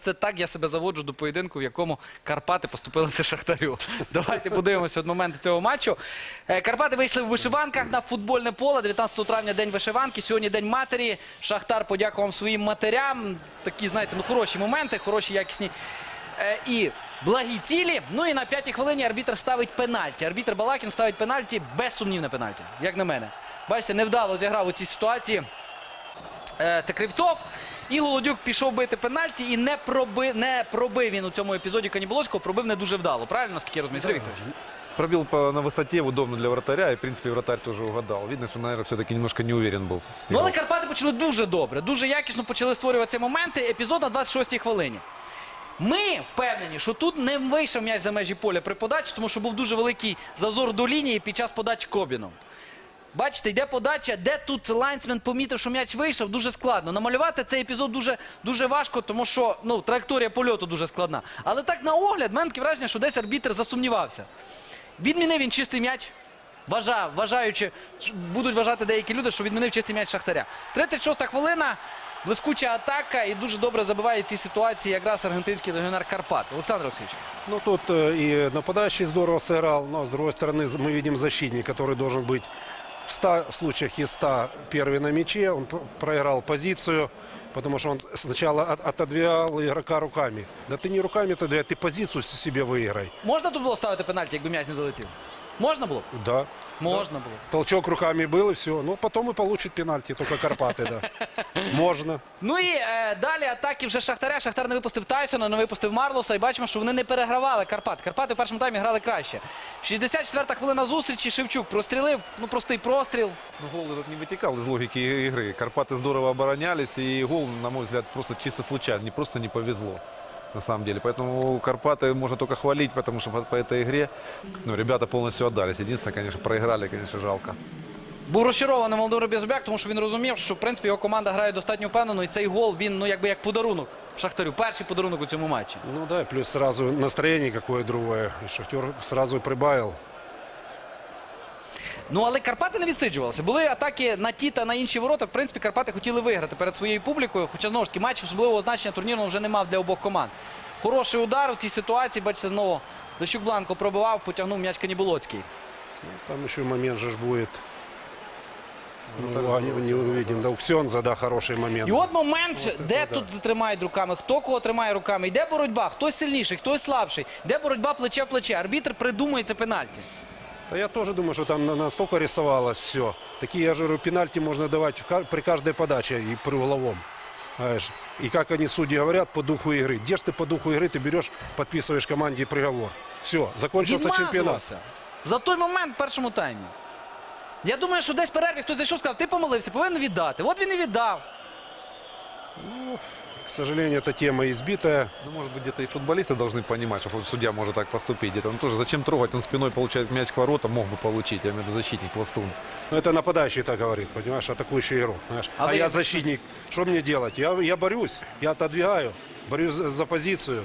Це так я себе заводжу до поєдинку, в якому Карпати поступилися Шахтарю. Давайте подивимося от моменти цього матчу. Е, Карпати вийшли в вишиванках на футбольне поле. 19 травня день вишиванки. Сьогодні день матері. Шахтар подякував своїм матерям. Такі, знаєте, ну хороші моменти, хороші, якісні. Е, І благі цілі. Ну і на п'ятій хвилині арбітр ставить пенальті. Арбітр Балакін ставить пенальті, безсумнівне пенальті, як на мене. Бачите, невдало зіграв у цій ситуації. Е, Це Кривцов. І Голодюк пішов бити пенальті і не пробив, не пробив він у цьому епізоді Каніболоцького, пробив не дуже вдало. Правильно, наскільки я розумію, Сергій Вікторович? Пробил по, на высоте, удобно для вратаря, и, в принципе, вратарь тоже угадал. Видно, что, наверное, все-таки немножко не уверен был. Ну, але Карпати почали дуже добре, дуже якісно почали створювати ці моменти. Епізод на 26-й хвилині. Ми впевнені, що тут не вийшов м'яч за межі поля при подачі, тому що був дуже великий зазор до лінії під час подачі Кобіном. Бачите, йде подача, де тут лайнсмен помітив, що м'яч вийшов, дуже складно. Намалювати цей епізод дуже, дуже важко, тому що ну, траєкторія польоту дуже складна. Але так на огляд, в мене таке враження, що десь арбітр засумнівався. Відмінив він чистий м'яч. Вважав, вважаючи, що будуть вважати деякі люди, що відмінив чистий м'яч Шахтаря. 36-та хвилина, блискуча атака і дуже добре забиває в цій ситуації якраз аргентинський легіонер Карпат. Олександр Олексійович. Ну, тут э, и нападающий здорово сыграл, но с другой стороны з- мы видим защитник, который должен быть в 100 случаях из 100 первый на мяче. Он п- проиграл позицию, потому что он сначала от- отодвигал игрока руками. Да ты не руками отодвигай, ты позицию с- себе выиграй. Можна тут було ставити пенальті, якби м'яч не залетів? Можна було? б? Да. Можна було. Толчок руками был и все. Ну, потом и получит пенальти, только Карпаты, да. Можно. Ну і е, далі атаки вже Шахтаря. Шахтар не випустив Тайсона, не випустив Марлоса. І бачимо, що вони не перегравали Карпат. Карпати в першому таймі грали краще. 64-та хвилина зустрічі. Шевчук прострілив. Ну простий простріл. Ну, гол этот не вытекал из логики игры. Карпаты здорово оборонялись, и гол, на мой взгляд, просто чисто случайно. Не просто не повезло. На самом деле. Поэтому Карпаты можно только хвалить, потому что по, по этой игре ну, ребята полностью отдались. Единственное, конечно, проиграли, конечно, жалко. Був розчарований Володимир Безубяк, тому що він розумів, що в принципі його команда грає достатньо впевнено. І цей гол він ну якби як подарунок Шахтарю. Перший подарунок у цьому матчі. Ну да, плюс сразу настроение какое другое. И Шахтер сразу прибавил. Ну але Карпати не відсиджувалися. Були атаки на ті та на інші ворота. В принципі, Карпати хотіли виграти перед своєю публікою. Хоча знову ж таки матч особливого значення турнірного вже не мав для обох команд. Хороший удар у цій ситуації. Бачите, знову Дощук Бланко пробивав, потягнув м'яч Каніболоцький. Там еще момент же ж будет. Ну, не, не увидим. Да, у Ксенза, да, хороший момент. І от момент, де тут затримають руками, хто кого тримає руками. Йде боротьба, хтось сильніший, хтось слабший. Йде боротьба плече в плече. Арбітр придумує це пенальті. Да я тоже думаю, что там на- настолько рисовалось все. Такие, я же говорю, пенальти можно давать в ка- при каждой подаче и при угловом. Знаешь, И как они, судьи, говорят, по духу игры. Где ж ты по духу игры, ты берешь, подписываешь команде приговор. Все, закончился чемпионат. Відмазувався. За той момент в першому таймі. Я думаю, що десь в перерві хтось зайшов, сказав, ти помилився, повинен віддати. От він і віддав. К сожалению, эта тема избитая. Ну, может быть, где-то и футболисты должны понимать, что судья может так поступить. Где-то он тоже, зачем трогать? Он спиной получает мяч к воротам, мог бы получить. Я имею в виду защитник, пластун. Но это нападающий так говорит, понимаешь, атакующий игрок. Знаешь. А А, вы- я защитник. Что мне делать? Я, я борюсь, я отодвигаю, борюсь за, за позицию.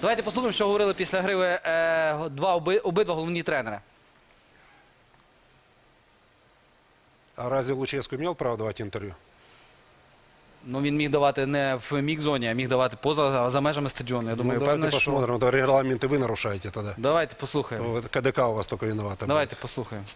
Давайте послухаємо, що говорили після гри е, два, оби- обидва головні тренери. А разве Луческу имел право давать интервью? Ну, він міг давати не в мікзоні, а міг давати поза за межами стадіону. Я думаю, ну, певно, давайте що... посмотрим. Это регламенты вы нарушаете тогда. Давайте послухаємо. Вот КДК у вас только виновата. Давайте послухаємо.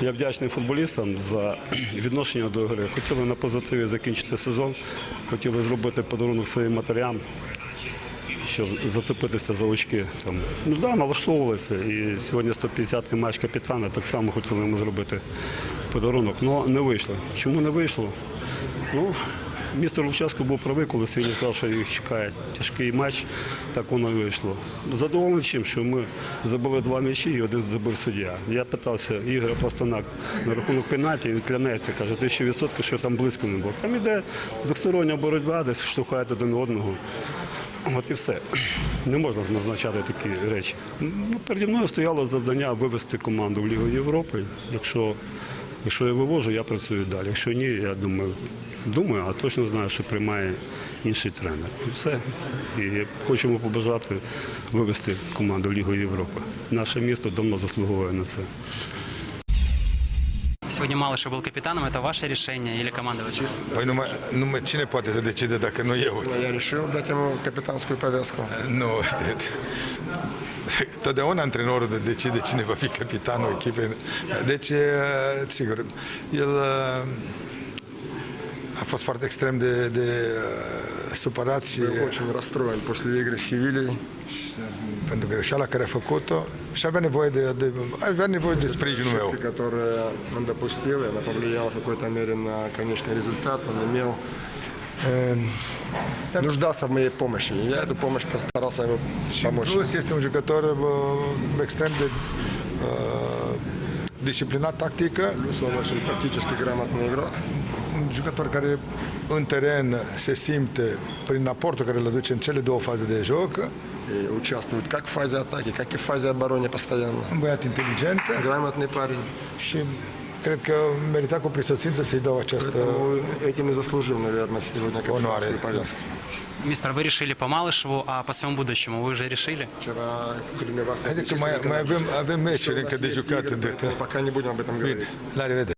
Я вдячний футболістам за відношення до гри. Хотіли на позитиві закінчити сезон, хотіли зробити подарунок своїм матерям, щоб зацепитися за очки. Там. Ну да, налаштовувалися. І сьогодні 150-й матч капітана, так само хотіли йому зробити подарунок. але не вийшло. Чому не вийшло? Ну, Містер Лучаско був правий, коли сьогодні сказав, що їх чекає тяжкий матч, так воно і вийшло. Задоволений чим, що ми забили два м'ячі і один забив суддя. Я питався Ігоря Пластунак на рахунок пенальті, він клянеться, каже, тисячу відсотків, що там близько не було. Там іде двостороння боротьба, десь штовхають один одного. От і все. Не можна назначати такі речі. Ну, переді мною стояло завдання вивести команду в Лігу Європи. Якщо, якщо я вивожу, я працюю далі. Якщо ні, я думаю, думаю, а точно знаю, що приймає інший тренер. І все. І хочемо побажати вивести команду в Лігу Європи. Наше місто давно заслуговує на це Сегодня Малышев был капитаном. Это ваше решение или командование? Păi nu, mai, nu mai, cine poate să decide dacă nu eu? Я решил дать ему капитанскую повязку. Nu. Totdeauna antrenorul de- decide cine va fi capitanul echipei. Deci, eh, sigur, el eh, a fost foarte extrem de, de eh, supărat și Был очень расстроен после игры с Севильей, pentru greșeala care a făcut-o și avea nevoie de, de, avea nevoie de sprijinul meu. которую он допустил, и она повлияла в какой-то мере на конечный результат. Он имел э, нуждался в моей помощи. И я эту помощь постарался ему помочь. Plus este un jucător uh, extrem de uh, disciplinat tactică, Плюс он очень тактически грамотный игрок. Un jucător care în teren se simte prin aportul care îl aduce în cele două faze de joc, И участвует как в фазе атаки, как и в фазе обороны постоянно. un băiat inteligent Грамотный парень. și cred că merita cu prisosință să-i dau această... Этим и заслужил, наверное, сегодня капитанскую повязку. Мистер, вы решили по Малышеву, а по своему будущему вы уже решили? Вчера, кроме вас, Haideți că mai, mai avem, avem meciuri încă de jucat. De, Пока не будем об этом говорить. la revedere!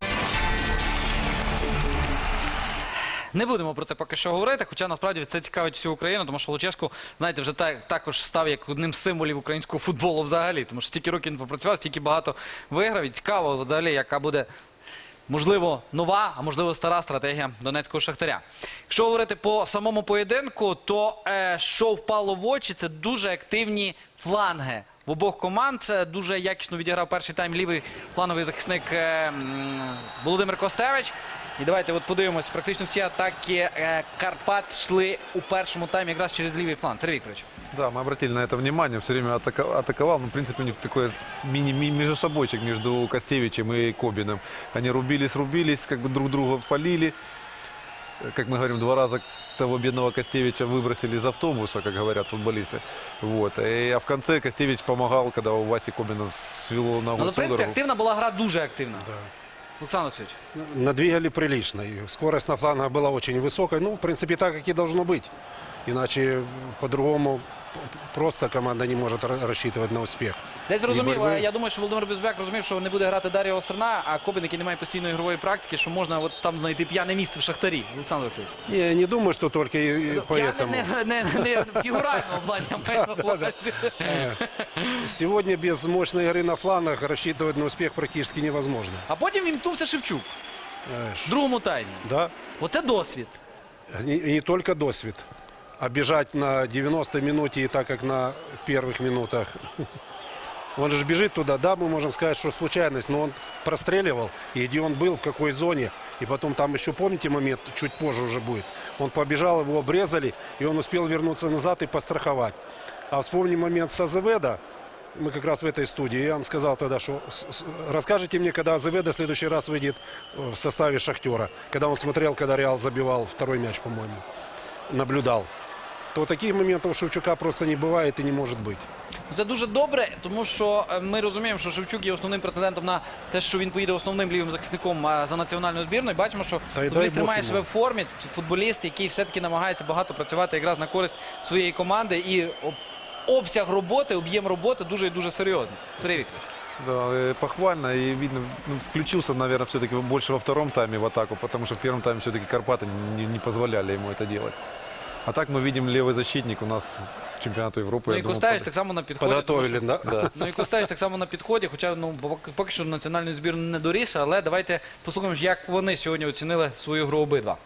Не будемо про це поки що говорити, хоча насправді це цікавить всю Україну, тому що Лучешко, знаєте, вже так, також став як одним з символів українського футболу взагалі. Тому що стільки років він попрацював, стільки багато виграв. І цікаво, взагалі, яка буде. Можливо, нова, а можливо, стара стратегія донецького шахтаря. Якщо говорити по самому поєдинку, то е, що впало в очі, це дуже активні фланги в обох команд. Це дуже якісно відіграв перший тайм лівий фланговий захисник е, Володимир Костевич. І давайте от подивимось, практично всі атаки е, Карпат йшли у першому таймі якраз через лівий фланг. Сергій Вікторович. Да, мы обратили на это внимание, все время атака- атаковал, но в принципе у них такой мини ми- между собойчик между Костевичем и Кобиным. Они рубились, рубились, как бы друг друга фалили. Как мы говорим, два раза того бедного Костевича выбросили из автобуса, как говорят футболисты. Вот. И, а в конце Костевич помогал, когда у Васи Кобина свело ногу Але, в с принципі, удару. активна була гра дуже активна. Олександр Олексійович. Надвигали прилично. И скорость на флангах была очень высокой. Ну, в принципе, так, как и должно быть. Иначе по-другому п- просто команда не может ра- рассчитывать на успех. Десь зрозумів, боротьби. я думаю, що Володимир Безбек розумів, що не буде грати Дар'я Осерна, а Кобин, який не має постійної ігрової практики, що можна от там знайти п'яне місце в шахтарі. Олександр Олексійович. Я не думаю, что только и- и поэтому. Я не, не, не, не фігурального плані, я маю на увазі. Сегодня без мощной игры на флангах рассчитывать на успех практически невозможно. А потім вімкнувся Шевчук Знаешь, в другому таймі. Да? Оце досвід. Не, и не только досвид. Бежать на 90 минуте и так, как на первых минутах. Он же бежит туда, да, мы можем сказать, что случайность, но он простреливал, и где он был, в какой зоне. И потом там еще, помните момент, чуть позже уже будет. Он побежал, его обрезали, и он успел вернуться назад и постраховать. А вспомни момент с Азеведа, мы как раз в этой студии, я вам сказал тогда, что расскажите мне, когда Азеведа в следующий раз выйдет в составе Шахтера, когда он смотрел, когда Реал забивал второй мяч, по-моему, наблюдал. То таких моментов у Шевчука просто не бывает и не может быть. Це дуже добре, тому що е, ми розуміємо, що Шевчук є основним претендентом на те, що він поїде основним лівим захисником е, за національну збірну. І бачимо, що Та й дай футболіст Бог тримає йому. себе в формі. Футболіст, який все-таки намагається багато працювати якраз на користь своєї команди. І об- обсяг роботи, об'єм роботи дуже і дуже серйозний. Сергій Вікторович. Да, э, похвально. И видно, ну, включился, наверное, все-таки больше во втором тайме в атаку, потому что в первом тайме все-таки Карпаты не, не позволяли ему это делать. А так мы видим левый защитник у нас к чемпионату Европы. Ну я і думаю, Костаєш под- так само на підході. Подготовили, тому що- да? Ну і Костаєш так само на підході, хоча ну, поки, поки що національної збірної не доріс, але давайте послухаємо, як вони сьогодні оцінили свою гру обидва.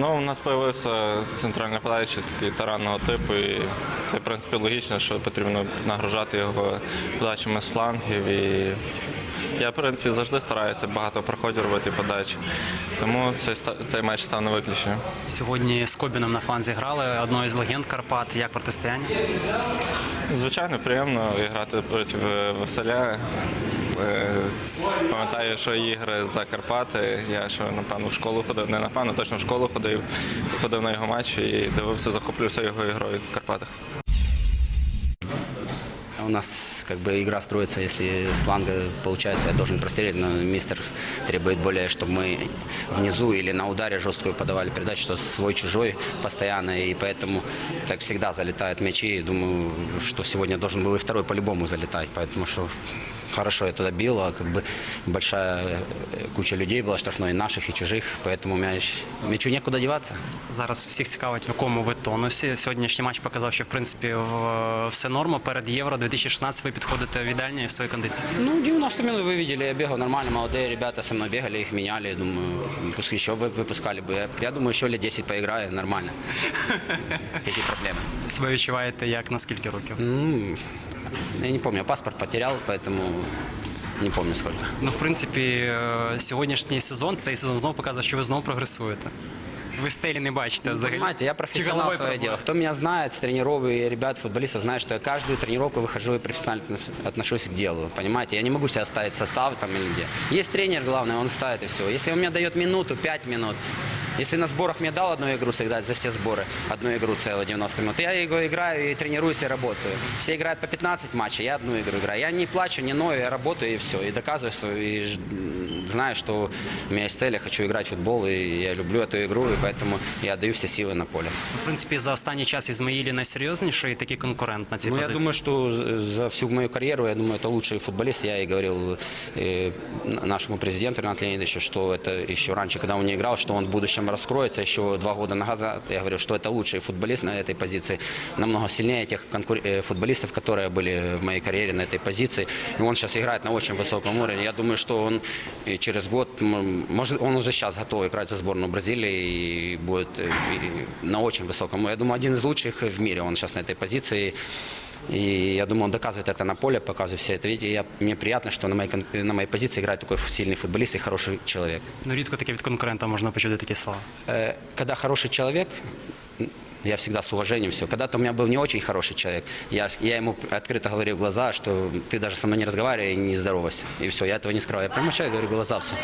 Ну, у нас з'явився центральний нападаючий такий таранного типу, і це, в принципі, логічно, що потрібно нагружати його подачами з флангів. І я, в принципі, завжди стараюся багато проходів робити подачі. Тому цей, цей матч став не виключенням. Сьогодні з Кобіном на фланзі грали, одною з легенд Карпат. Як протистояння? Звичайно, приємно грати проти Василя. Е, Пам'ятаю, що ігри за Карпати. Я що напевно в школу ходив, не напевно, точно в школу ходив, ходив на його матчі і дивився, захоплювався його ігрою в Карпатах. У нас как бы игра строится, если с фланга получается, я должен прострелить, но мистер требует более, чтобы мы внизу или на ударе жесткую подавали передачу, что свой-чужой постоянно, и поэтому так всегда залетают мячи. И думаю, что сегодня должен был и второй по-любому залетать, поэтому что хорошо я туда бил, а как бы большая э, куча людей была штрафной, и наших, и чужих, поэтому мяч, мячу некуда деваться. Зараз всіх цікавить, в якому ви тонусі. Сьогоднішній матч показав, що в принципі в- все норма. Перед євро 2016 ви підходите в ідеальній своїй кондиції. Ну, 90 минут вы видели, я бегал нормально, молодые ребята со мной бегали, их меняли, я думаю, пусть еще вы- выпускали бы. Я, я думаю, еще лет 10 поиграю, нормально. Какие проблемы? Себе відчуваєте як на скільки років? Ну, я не помню, я паспорт потерял, поэтому не помню сколько. Ну, в принципі, е, сьогоднішній сезон, цей сезон знову показує, що ви знову прогресуєте. Ви стелі не бачите взагалі. Понимаете, я Чи профессионал головою свое пробували? дело. Кто меня знает, с тренировок ребят, футболистов, знает, что я каждую тренировку выхожу и профессионально относ- отношусь к делу. Понимаете, я не могу себя ставить в состав там или где. Есть тренер, главное, он ставит и все. Если он мне дает минуту, пять минут, если на сборах мне дал одну игру сыграть за все сборы, одну игру целую 90 минут, я его играю и тренируюсь и работаю. Все играют по 15 матчей, я одну игру играю. Я не плачу, не ною, я работаю и все. И доказываю свою, и ж- м, знаю, что у меня есть цель, я хочу играть в футбол, и я люблю эту игру, и поэтому я отдаю все силы на поле. В принципі, за останній час Ізмаїлі найсерйозніший такий конкурент на цій Ну, я позиції. думаю, что з- за всю мою карьеру, я думаю, это лучший футболист. Я и говорил э, нашему президенту Ренату Леонидовичу, что это еще раньше, когда он не играл, что он в будущем раскроется. Еще два года назад я говорю, что это лучший футболист на этой позиции. Намного сильнее тех конкур- э, футболистов, которые были в моей карьере на этой позиции. И он сейчас играет на очень высоком уровне. Я думаю, что он и через год, м, может, он уже сейчас готов играть за сборную Бразилии и будет э, и на очень высоком. Я думаю, один из лучших в мире он сейчас на этой позиции. И я думаю, он доказывает это на поле, показывает все это. Видите, я, мне приятно, что на моей, кон- на моей позиции играет такой сильный футболист и хороший человек. Ну, рідко таке від конкурента можна почути такі слова. Э, Когда хороший человек, м, я всегда с уважением все. Когда-то у меня был не очень хороший человек. Я, я ему открыто говорил в глаза, что ты даже со мной не разговаривай и не здоровайся. И все, я этого не скрываю. Я прямо человек говорю в глаза все.